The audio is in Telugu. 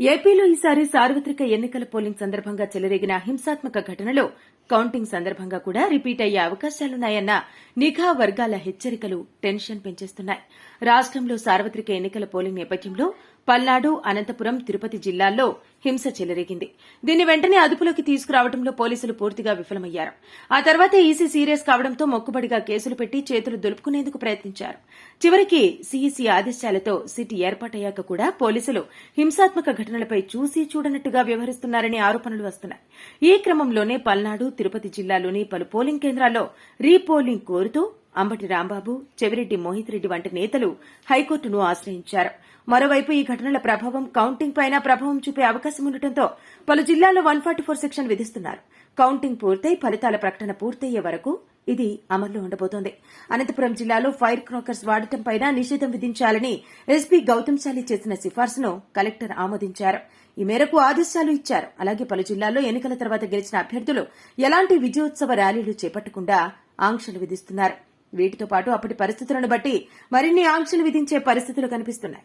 ఏపీలో ఈసారి సార్వత్రిక ఎన్నికల పోలింగ్ సందర్భంగా చెలరేగిన హింసాత్మక ఘటనలో కౌంటింగ్ సందర్భంగా కూడా రిపీట్ అయ్యే అవకాశాలున్నాయన్న నిఘా వర్గాల హెచ్చరికలు టెన్షన్ పెంచేస్తున్నాయి. రాష్ట్రంలో సార్వత్రిక ఎన్నికల పోలింగ్ నేపథ్యంలో పల్నాడు అనంతపురం తిరుపతి జిల్లాల్లో హింస చెలరేగింది. దీన్ని వెంటనే అదుపులోకి తీసుకురావడంలో పోలీసులు పూర్తిగా విఫలమయ్యారు. ఆ తర్వాత ఈసీ సీరియస్ కావడంతో మొక్కుబడిగా కేసులు పెట్టి చేతులు దులుపుకునేందుకు ప్రయత్నించారు. చివరికి సీఈసీ ఆదేశాలతో సిటీ ఏర్పాటయ్యాక కూడా పోలీసులు హింసాత్మక ఘటనలపై చూసి చూడనట్టుగా వ్యవహరిస్తున్నారనే ఆరోపణలు వస్తున్నాయి. ఈ క్రమంలోనే పల్నాడు తిరుపతి జిల్లాలోని పలు పోలింగ్ కేంద్రాల్లో రీపోలింగ్ కోరుతూ అంబటి రాంబాబు చెవిరెడ్డి మోహిత్ రెడ్డి వంటి నేతలు హైకోర్టును ఆశ్రయించారు. మరోవైపు ఈ ఘటనల ప్రభావం కౌంటింగ్ పైన ప్రభావం చూపే అవకాశం ఉండటంతో పలు జిల్లాల్లో వన్ ఫార్టీ ఫోర్ సెక్షన్ విధిస్తున్నారు. కౌంటింగ్ పూర్తయి ఫలితాల ప్రకటన పూర్తయ్యే వరకు ఇది అమల్లో ఉండబోతోంది. అనంతపురం జిల్లాలో ఫైర్ క్రాకర్స్ వాడటం పైన నిషేధం విధించాలని ఎస్పీ గౌతమ్ శాలి చేసిన సిఫార్సును కలెక్టర్ ఆమోదించారు. ఈ మేరకు ఆదేశాలు ఇచ్చారు. అలాగే పలు జిల్లాల్లో ఎన్నికల తర్వాత గెలిచిన అభ్యర్థులు ఎలాంటి విజయోత్సవ ర్యాలీలు చేపట్టకుండా ఆంక్షలు విధిస్తున్నారు. వీటితో పాటు అప్పటి పరిస్థితులను బట్టి మరిన్ని ఆంక్షలు విధించే పరిస్థితులు కనిపిస్తున్నాయి.